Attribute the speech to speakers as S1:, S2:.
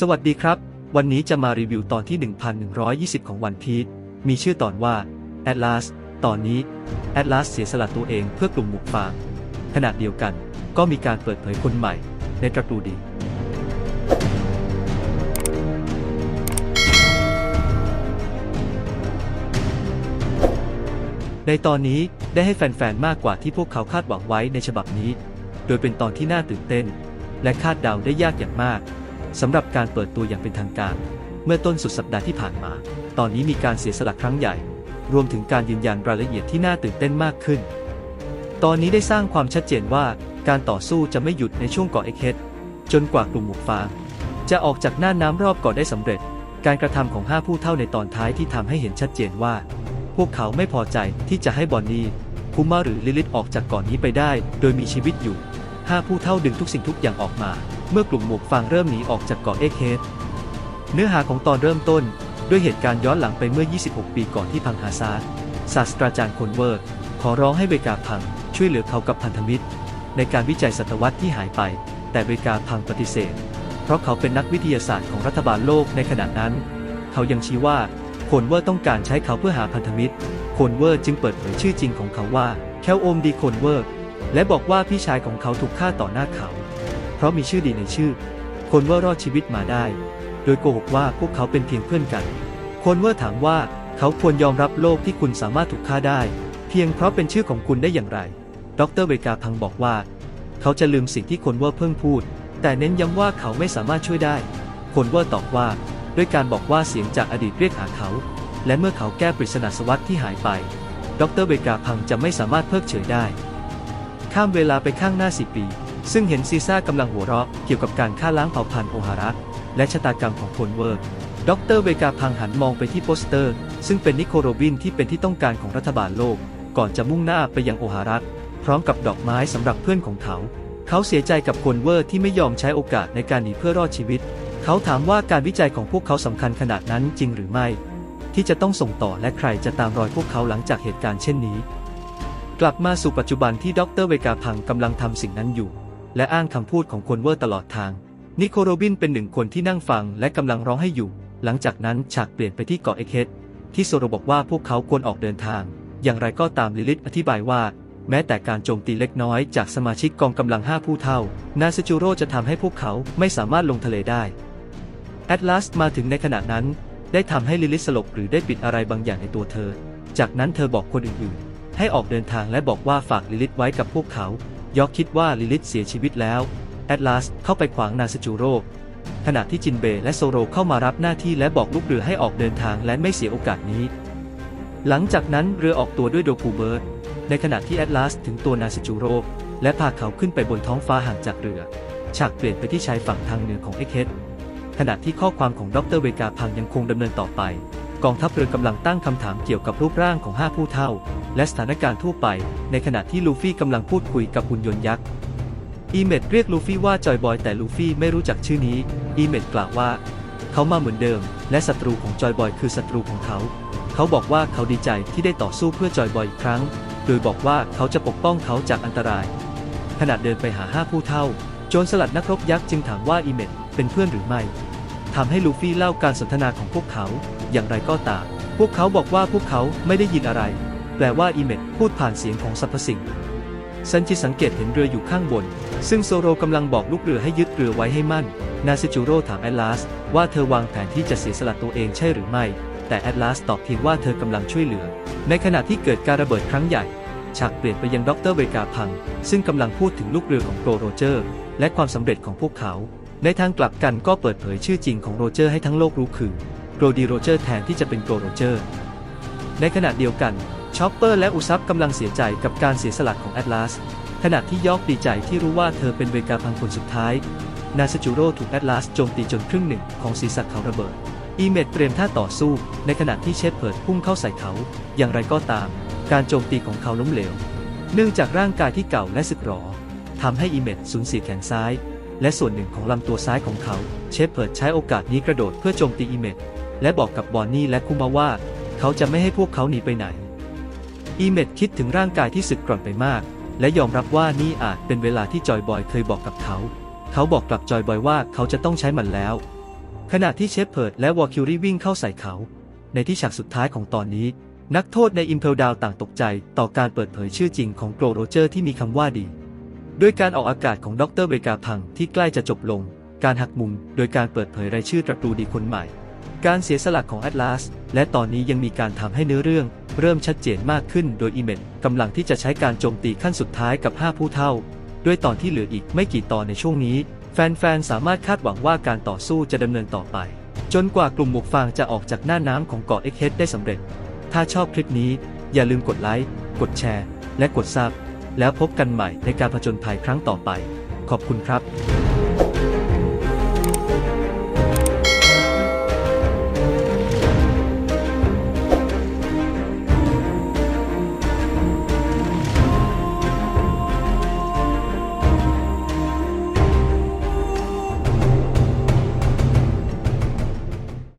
S1: สวัสดีครับ วันนี้จะมารีวิวตอนที่ 1120 ของวันพี e มีชื่อตอนว่า Atlas ตอนนี้ Atlas เสียสละตัวเองเพื่อกลุ่มหมวกฟาง ขณะเดียวกันก็มีการเปิดเผยคนใหม่ในตระกูลดีในตอนนี้ได้ให้แฟนๆ มากกว่าที่พวกเขาคาดหวังไว้ในฉบับนี้ โดยเป็นตอนที่น่าตื่นเต้น และคาดเดาได้ยากอย่างมาก สำหรับการเปิดตัวอย่างเป็นทางการ เมื่อต้นสุดสัปดาห์ที่ผ่านมา ตอนนี้มีการเสียสละครั้งใหญ่ รวมถึงการยืนยันรายละเอียดที่น่าตื่นเต้นมากขึ้น ตอนนี้ได้สร้างความชัดเจนว่าการต่อสู้จะไม่หยุดในช่วงเกาะเอ็กเฮดจนกว่ากลุ่มหมวกฟางจะออกจากหน้าน้ำรอบเกาะได้สำเร็จ การกระทำของห้าผู้เท่าในตอนท้ายที่ทำให้เห็นชัดเจนว่า พวกเขาไม่พอใจที่จะให้บอนนี่คุมาหรือลิลิตออกจากเกาะนนี้ไปได้ โดยมีชีวิตอยู่ ห้าผู้เท่าดึงทุกสิ่งทุกอย่างออกมา เมื่อกลุ่มหมวกฟางเริ่มหนีออกจากเกาะเอ็กเฮดเนื้อหาของตอนเริ่มต้น ด้วยเหตุการณ์ย้อนหลังไปเมื่อ 26 ปีก่อนที่พังฮาซาดศาสตราจารย์คนเวอร์ขอร้องให้เวกาพัง ช่วยเหลือเขากับพันธมิตร ในการวิจัยศตวรรษที่หายไป แต่เวกาพังปฏิเสธ เพราะเขาเป็นนักวิทยาศาสตร์ของรัฐบาลโลกในขณะนั้น เขายังชี้ว่าโคนเวอร์ต้องการใช้เขาเพื่อหาพันธมิตรโคนเวอร์จึงเปิดเผยชื่อจริงของเขาว่าแคลโอมดีโคนเวอร์ และบอกว่าพี่ชายของเขาถูกฆ่าต่อหน้าเขา เพราะมีชื่อดีในชื่อ คนวอร์รอดชีวิตมาได้ โดยโกหกว่าพวกเขาเป็นเพียงเพื่อนกัน คนวอร์ถามว่าเขาควรยอมรับโลกที่คุณสามารถถูกฆ่าได้ เพียงเพราะเป็นชื่อของคุณได้อย่างไร ดรเวกาพังบอกว่า เขาจะลืมสิ่งที่คนวอร์เพิ่งพูด แต่เน้นย้ำว่าเขาไม่สามารถช่วยได้ คนวอร์ตอบว่า ด้วยการบอกว่าเสียงจากอดีตเรียกหาเขา และเมื่อเขาแก้ปริศนาสวัสดที่หายไป ดรเวกาพังจะไม่สามารถเพิกเฉยได้ ข้ามเวลาไปข้างหน้าสิปี ซึ่งเห็นซีซ่ากำลังหัวเราะเกี่ยวกับการฆ่าล้างเผ่าพันธุ์โอฮาระ และชะตากรรมของโคนเวอร์ดรเวกาพังหันมองไปที่โปสเตอร์ ซึ่งเป็นนิโคโรบินที่เป็นที่ต้องการของรัฐบาลโลก ก่อนจะมุ่งหน้าไปยังโอฮาระพร้อมกับดอกไม้สำหรับเพื่อนของเขา เขาเสียใจกับโคนเวอร์ที่ไม่ยอมใช้โอกาสในการหนีเพื่อรอดชีวิต เขาถามว่าการวิจัยของพวกเขาสำคัญขนาดนั้นจริงหรือไม่ ที่จะต้องส่งต่อและใครจะตามรอยพวกเขาหลังจากเหตุการณ์เช่นนี้ กลับมาสู่ปัจจุบันที่ดรเวกาพังกำลังทำสิ่งนั้นอยู่ และอ้างคำพูดของคนเวอร์ตลอดทาง นิโคโรบินเป็นหนึ่งคนที่นั่งฟังและกำลังร้องให้อยู่ หลังจากนั้นฉากเปลี่ยนไปที่เกาะเอเคสที่โซโรบอกว่าพวกเขาควรออกเดินทาง อย่างไรก็ตามลิลิตอธิบายว่า แม้แต่การโจมตีเล็กน้อยจากสมาชิกกองกำลังห้าผู้เท่า นาซจูโร่จะทำให้พวกเขาไม่สามารถลงทะเลได้แอตลาสมาถึงในขณะนั้น ได้ทำให้ลิลิตสลบหรือได้ปิดอะไรบางอย่างในตัวเธอ จากนั้นเธอบอกคนอื่นๆ ให้ออกเดินทางและบอกว่าฝากลิลิตไว้กับพวกเขา ยอกคิดว่าลิลิตเสียชีวิตแล้ว แอตลาสเข้าไปขวางนาซจูโร่ขณะที่จินเบย์และโซโรเข้ามารับหน้าที่และบอกลูกเรือให้ออกเดินทางและไม่เสียโอกาสนี้ หลังจากนั้นเรือออกตัวด้วยโดคูเบิร์ตในขณะที่แอตลาสถึงตัวนาซจูโร่และพาเขาขึ้นไปบนท้องฟ้าห่างจากเรือ ฉากเปลี่ยนไปที่ชายฝั่งทางเหนือของเอ็กเฮดขณะที่ข้อความของดรเวกาพังยังคงดำเนินต่อไป กองทัพเรือกำลังตั้งคำถามเกี่ยวกับรูปร่างของห้าผู้เท่า และสถานการณ์ทั่วไป ในขณะที่ลูฟี่กำลังพูดคุยกับหุ่นยนต์ยักษ์ อีเมดเรียกลูฟี่ว่าจอยบอยแต่ลูฟี่ไม่รู้จักชื่อนี้ อีเมดกล่าวว่า เขามาเหมือนเดิม และศัตรูของจอยบอยคือศัตรูของเขา เขาบอกว่าเขาดีใจที่ได้ต่อสู้เพื่อจอยบอยอีกครั้ง โดยบอกว่าเขาจะปกป้องเขาจากอันตราย ขณะเดินไปหาห้าผู้เท่า โจรสลัดนักรบยักษ์จึงถามว่าอีเมดเป็นเพื่อนหรือไม่ทำให้ลูฟี่เล่าการสนทนาของพวกเขา อย่างไรก็ตาม พวกเขาบอกว่าพวกเขาไม่ได้ยินอะไร ลว่าอีเมดพูดผ่านเสียงของสรรพสิ่งซันจิสังเกตเห็นเรืออยู่ข้างบน ซึ่งโซโรกำลังบอกลูกเรือให้ยึดเรือไว้ให้มั่น นาซิจูโร่ถามแอตลาส ว่าเธอวางแผนที่จะเสียสละตัวเองใช่หรือไม่ แต่แอตลาสตอบเพียงว่าเธอกำลังช่วยเหลือ ในขณะที่เกิดการระเบิดครั้งใหญ่ ฉากเปลี่ยนไปยังดรเวกาพัง ซึ่งกำลังพูดถึงลูกเรือของโกรโรเจอร์ และความสำเร็จของพวกเขา ในทางกลับกันก็เปิดเผยชื่อจริงของโรเจอร์ให้ทั้งโลกรู้คือโรดีโรเจอร์แทนที่จะเป็นโกรโรเจอร์ ในขณะเดียวกัน ชอปเปอร์และอุซับกำลังเสียใจกับการเสียสละของแอตลาส ขณะที่ยอกดีใจที่รู้ว่าเธอเป็นเวกาพังคนสุดท้าย นาซาจูโร่ถูกแอตลาสโจมตีจนครึ่งหนึ่งของศีรษะเขาระเบิด อีเมดเตรียมท่าต่อสู้ ในขณะที่เชฟเพิร์ดพุ่งเข้าใส่เขา อย่างไรก็ตาม การโจมตีของเขาล้มเหลว เนื่องจากร่างกายที่เก่าและสึกหรอทำให้อีเมดสูญเสียแขนซ้าย และส่วนหนึ่งของลำตัวซ้ายของเขา เชฟเพิร์ดใช้โอกาสนี้กระโดดเพื่อโจมตีอีเมดและบอกกับบอนนี่และคุมาว่า เขาจะไม่ให้พวกเขาหนีไปไหน อีเมดคิดถึงร่างกายที่สึกกร่อนไปมาก และยอมรับว่านี่อาจเป็นเวลาที่จอยบอยเคยบอกกับเขา เขาบอกกลับจอยบอยว่าเขาจะต้องใช้มันแล้ว ขณะที่เชฟเพิร์ดและวอลคิวรี่วิ่งเข้าใส่เขา ในที่ฉากสุดท้ายของตอนนี้ นักโทษในอิมเพลดาวต่างตกใจต่อการเปิดเผยชื่อจริงของโกลโรเจอร์ที่มีคำว่าดี ด้วยการออกอากาศของดรเบกาพังที่ใกล้จะจบลง การหักมุมโดยการเปิดเผยรายชื่อตระกูลดีคนใหม่ การเสียสละของแอตลาส และตอนนี้ยังมีการทำให้เนื้อเรื่อง เริ่มชัดเจนมากขึ้นโดยอีเมนกำลังที่จะใช้การโจมตีขั้นสุดท้ายกับ 5 ผู้เท่า ด้วยตอนที่เหลืออีกไม่กี่ตอนในช่วงนี้ แฟนๆ สามารถคาดหวังว่าการต่อสู้จะดำเนินต่อไป จนกว่ากลุ่มหมวกฟางจะออกจากหน้าน้ำของเกาะเอ็กเฮดได้สำเร็จ ถ้าชอบคลิปนี้ อย่าลืมกดไลค์กดแชร์ และกดซับแล้วพบกันใหม่ในการผจญภัยครั้งต่อไป ขอบคุณครับ